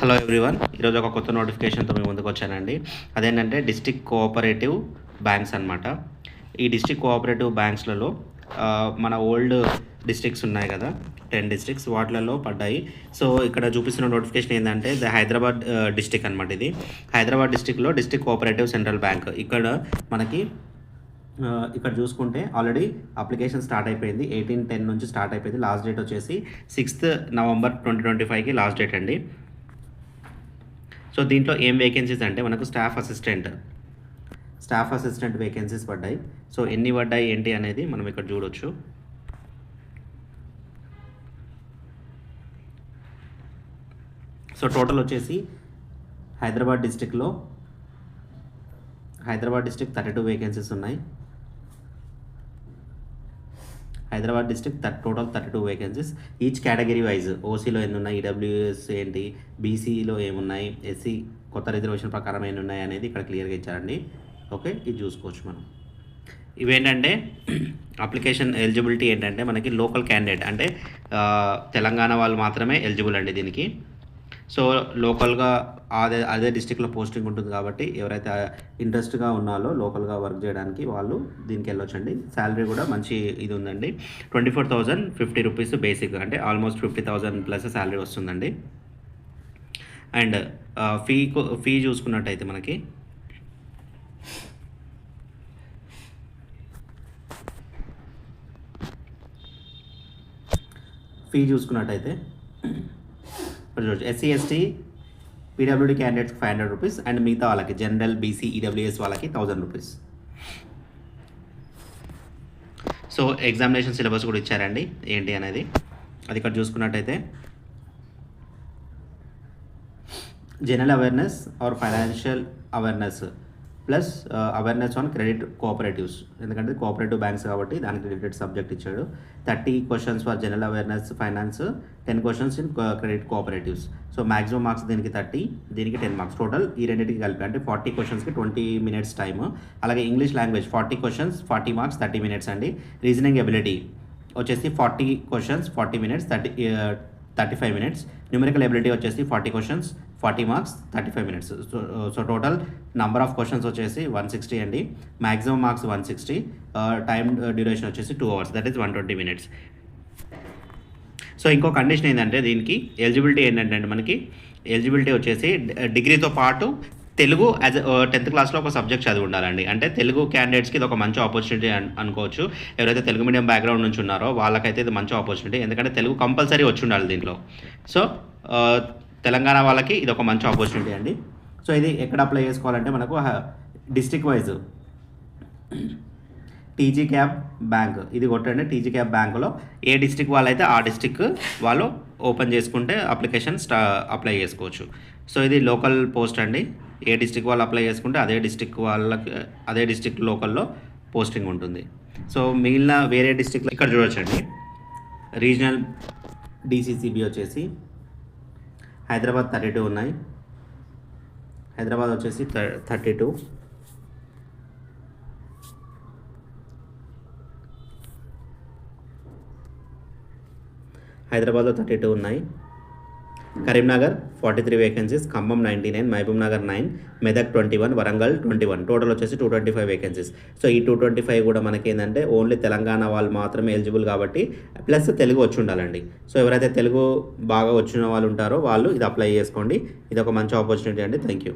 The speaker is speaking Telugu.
హలో ఎవ్రీవన్ ఈరోజు ఒక కొత్త నోటిఫికేషన్తో మీ ముందుకు వచ్చానండి. అదేంటంటే డిస్టిక్ కోఆపరేటివ్ బ్యాంక్స్ అన్నమాట. ఈ డిస్టిక్ కోఆపరేటివ్ బ్యాంక్స్లలో మన ఓల్డ్ డిస్ట్రిక్ట్స్ ఉన్నాయి కదా. టెన్ డిస్ట్రిక్ట్స్ వాటిలలో పడ్డాయి. సో ఇక్కడ చూపిస్తున్న నోటిఫికేషన్ ఏంటంటే ద హైదరాబాద్ డిస్టిక్ అనమాట ఇది. హైదరాబాద్ డిస్టిక్లో డిస్టిక్ కోఆపరేటివ్ సెంట్రల్ బ్యాంక్ ఇక్కడ మనకి ఇక్కడ చూసుకుంటే ఆల్రెడీ అప్లికేషన్ స్టార్ట్ అయిపోయింది. ఎయిటీన్ టెన్ నుంచి స్టార్ట్ అయిపోయింది. లాస్ట్ డేట్ వచ్చేసి సిక్స్త్ నవంబర్ ట్వంటీ ట్వంటీ ఫైవ్కి లాస్ట్ డేట్ అండి. సో దీంట్లో ఏం వేకెన్సీస్ అంటే మనకు staff assistant staff assistant vacancies పడ్డాయి. సో ఎన్ని పడ్డాయి ఏంటి అనేది మనం ఇక్కడ చూడొచ్చు. సో టోటల్ వచ్చేసి హైదరాబాద్ డిస్టిక్లో Hyderabad district thirty two vacancies ఉన్నాయి. Hyderabad district total thirty two vacancies each category wise ఓసీలో ఎన్ని ఉన్నాయి ఈడబ్ల్యూఎస్ ఏంటి బీసీలో ఏమున్నాయి ఎస్సీ కొత్త రిజర్వేషన్ ప్రకారం ఏమున్నాయి ఉన్నాయి అనేది ఇక్కడ క్లియర్గా ఇచ్చారండి. ఓకే ఇది చూసుకోవచ్చు మనం. ఇవేంటంటే అప్లికేషన్ ఎలిజిబిలిటీ ఏంటంటే మనకి లోకల్ క్యాండిడేట్ అంటే తెలంగాణ వాళ్ళు మాత్రమే ఎలిజిబుల్ అండి దీనికి. సో లోకల్గా అదే అదే డిస్టిక్లో పోస్టింగ్ ఉంటుంది కాబట్టి ఎవరైతే ఇంట్రెస్ట్గా ఉన్నారో లోకల్గా వర్క్ చేయడానికి వాళ్ళు దీనికి వెళ్ళొచ్చండి. శాలరీ కూడా మంచి ఇది ఉందండి. Twenty four thousand fifty rupees basic అంటే almost fifty thousand plus salary వస్తుందండి. అండ్ ఫీ ఫీ చూసుకున్నట్టయితే మనకి ఫీ చూసుకున్నట్టయితే ఇప్పుడు చూడొచ్చు ఎస్సీ ఎస్టీ పీడబ్ల్యూడీ క్యాండిడేట్స్కి ఫైవ్ హండ్రెడ్ రూపీస్ అండ్ మిగతా వాళ్ళకి జనరల్ బీసీ ఈడబ్ల్యూఎస్ వాళ్ళకి thousand rupees so examination syllabus కూడా ఇచ్చారండి. ఏంటి అనేది? అది ఇక్కడ చూసుకున్నట్టయితే general awareness or financial awareness plus awareness on credit cooperatives ఎందుకంటే కోఆపరేటివ్ బ్యాంక్స్ కాబట్టి దానికి రిలేటెడ్ సబ్జెక్ట్ ఇచ్చాడు. Thirty questions for general awareness finance ten questions in credit cooperatives so maximum marks దీనికి థర్టీ దీనికి టెన్ మార్క్స్ టోటల్ ఈ రెండింటికి కలిపి అంటే ఫార్టీ క్వశ్చన్స్కి ట్వంటీ మినిట్స్ టైమ్ అలాగే English language forty questions forty marks thirty minutes అండి. రీజనింగ్ ఎబిలిటీ వచ్చేసి forty questions forty minutes thirty thirty five minutes numerical ability వచ్చేసి forty questions forty marks thirty five minutes so so total number of questions వచ్చేసి వన్ సిక్స్టీ అండి. Maximum marks one sixty time duration వచ్చేసి two hours that is one twenty minutes so ఇంకో కండిషన్ ఏంటంటే దీనికి ఎలిజిబిలిటీ ఏంటంటే మనకి ఎలిజిబిలిటీ వచ్చేసి డిగ్రీతో పాటు తెలుగు యాజ్ టెన్త్ క్లాస్లో ఒక సబ్జెక్ట్ చదివి ఉండాలండి అంటే తెలుగు క్యాండిడేట్స్కి ఇది ఒక మంచి ఆపర్చునిటీ అనుకోవచ్చు. ఎవరైతే తెలుగు మీడియం బ్యాక్గ్రౌండ్ నుంచి ఉన్నారో వాళ్ళకైతే ఇది మంచి ఆపర్చునిటీ ఎందుకంటే తెలుగు కంపల్సరీ వచ్చి ఉండాలి దీంట్లో సో uh, తెలంగాణ వాళ్ళకి ఇది ఒక మంచి ఆపర్చునిటీ అండి. సో ఇది ఎక్కడ అప్లై చేసుకోవాలంటే మనకు district wise TG CAB bank ఇది కొట్టండి. టీజీ క్యాబ్ బ్యాంకులో ఏ డిస్టిక్ వాళ్ళైతే ఆ డిస్టిక్ వాళ్ళు ఓపెన్ చేసుకుంటే అప్లికేషన్ స్టా అప్లై చేసుకోవచ్చు. సో ఇది లోకల్ పోస్ట్ అండి. ఏ డిస్టిక్ వాళ్ళు అప్లై చేసుకుంటే అదే డిస్టిక్ వాళ్ళకి అదే డిస్టిక్ లోకల్లో పోస్టింగ్ ఉంటుంది. సో మిగిలిన వేరే డిస్టిక్లో ఇక్కడ చూడొచ్చండి. రీజనల్ డిసిసిబి వచ్చేసి హైదరాబాద్ థర్టీ టూ ఉన్నాయి. హైదరాబాద్ వచ్చేసి థర్టీ టూ. హైదరాబాద్లో థర్టీ టూ ఉన్నాయి. Karimnagar forty three vacancies Khammam ninety nine Mahabubnagar nine Medak twenty one Warangal twenty one total వచ్చేసి two twenty five vacancies so ఈ టూ ట్వంటీ ఫైవ్ కూడా మనకి ఏంటంటే ఓన్లీ తెలంగాణ వాళ్ళు మాత్రమే ఎలిజిబుల్ కాబట్టి ప్లస్ తెలుగు వచ్చి ఉండాలండి. సో ఎవరైతే తెలుగు బాగా వచ్చిన వాళ్ళు ఉంటారో వాళ్ళు ఇది అప్లై చేసుకోండి. ఇది ఒక మంచి ఆపర్చునిటీ అండి. Thank you